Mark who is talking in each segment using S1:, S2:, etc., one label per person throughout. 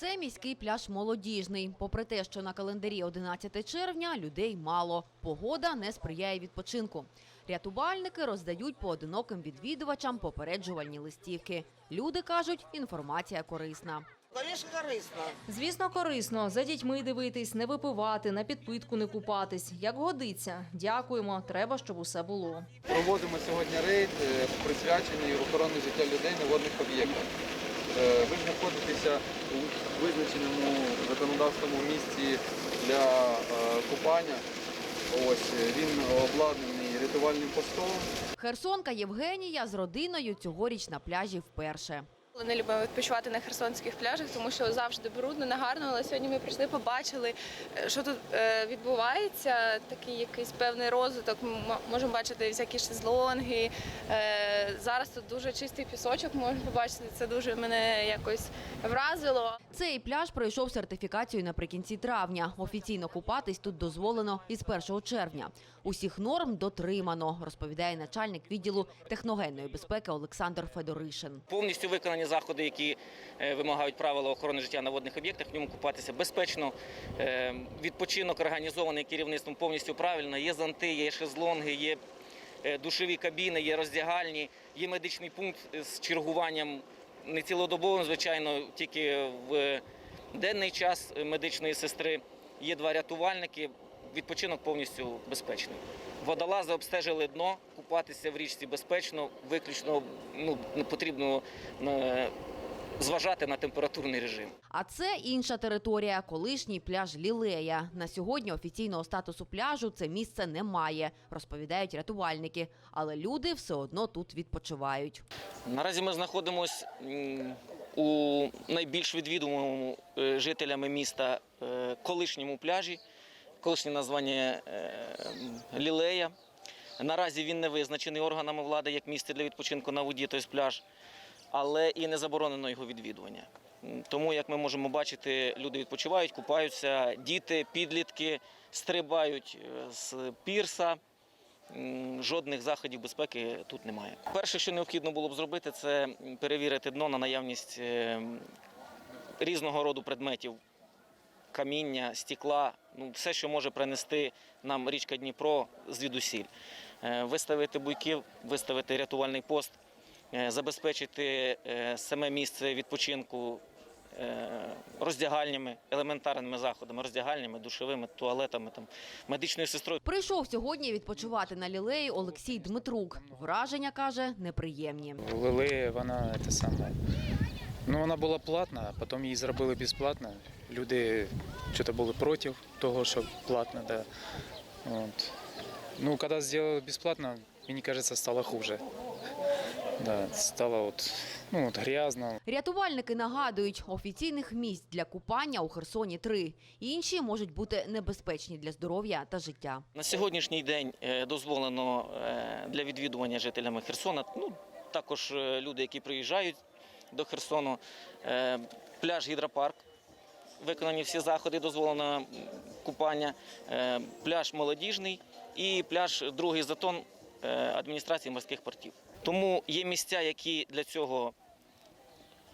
S1: Це міський пляж молодіжний. Попри те, що на календарі 11 червня людей мало. Погода не сприяє відпочинку. Рятувальники роздають поодиноким відвідувачам попереджувальні листівки. Люди кажуть, інформація корисна.
S2: Звісно, корисно.
S3: Звісно, корисно за дітьми дивитись, не випивати, на підпитку не купатись. Як годиться. Дякуємо. Треба, щоб усе було.
S4: Проводимо сьогодні рейд, е, присвячений охороні життя людей на водних об'єктах. Е, Ви знаходитеся у визначеному законодавському місці для е, купання. Ось він обладнаний рятувальним постом.
S1: Херсонка Євгенія з родиною цьогоріч на пляжі вперше.
S5: Не любимо відпочивати на херсонських пляжах, тому що завжди брудно, негарно. Але сьогодні ми прийшли, побачили, е, що тут е, відбувається. Такий якийсь певний розвиток. Ми можемо бачити всякі шезлонги. Е, Зараз тут дуже чистий пісочок. Можемо побачити. Це дуже мене якось вразило.
S1: Цей пляж пройшов сертифікацію наприкінці травня. Офіційно купатись тут дозволено із 1 червня. Усіх норм дотримано, розповідає начальник відділу техногенної безпеки Олександр Федоришин.
S6: Повністю виконані заходи, які е, вимагають правила охорони життя на водних об'єктах, в ньому купатися безпечно. Е, Відпочинок організований керівництвом повністю правильно. Є зонти, є шезлонги, є е, душові кабіни, є роздягальні, є медичний пункт з чергуванням не цілодобовим, звичайно, тільки в денний час медичної сестри. Є два рятувальники. Відпочинок повністю безпечний. Водолази обстежили дно, купатися в річці безпечно, виключно ну, потрібно е, зважати на температурний режим.
S1: А це інша територія, колишній пляж Лілея. На сьогодні офіційного статусу пляжу це місце не має, розповідають рятувальники. Але люди все одно тут відпочивають.
S6: Наразі ми знаходимося у найбільш відвідуваному е, жителями міста е, колишньому пляжі, колишнє названня е, Лілея. Наразі він не визначений органами влади як місце для відпочинку на воді, тобто пляж, але і не заборонено його відвідування. Тому, як ми можемо бачити, люди відпочивають, купаються, діти, підлітки стрибають е, з пірса. Жодних заходів безпеки тут немає. Перше, що необхідно було б зробити, це перевірити дно на наявність е, різного роду предметів, каміння, стекла, ну все, що може принести нам річка Дніпро звідусіль. Е, Виставити буйків, виставити рятувальний пост, е, забезпечити е, саме місце відпочинку роздягальнями, елементарними заходами, роздягальнями, душовими, туалетами, там, медичною сестрою.
S1: Прийшов сьогодні відпочивати на лілеї Олексій Дмитрук. Враження каже неприємні.
S7: Лили, вона те саме. Ну, вона була платна, а потім її зробили безплатно. Люди що-то були проти того, що платно, да. От. Ну, коли зробили безплатно, мені кажется, стало хуже. Да, стало от, ну, от грязно,
S1: Рятувальники нагадують, офіційних місць для купання у Херсоні три. Інші можуть бути небезпечні для здоров'я та життя.
S6: На сьогоднішній день е, дозволено е, для відвідування жителями Херсона, ну також е, люди, які приїжджають до Херсону, пляж гідропарк. Виконані всі заходи, дозволено купання, е, пляж молодіжний і пляж другий затон е, адміністрації морських портів. Тому є місця, які для цього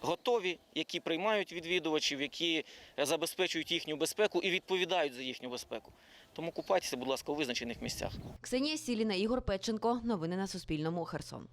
S6: готові, які приймають відвідувачів, які забезпечують їхню безпеку і відповідають за їхню безпеку. Тому купайтеся, будь ласка, у визначених місцях.
S1: Ксенія Сіліна, Ігор Печенко. Новини на Суспільному. Херсон.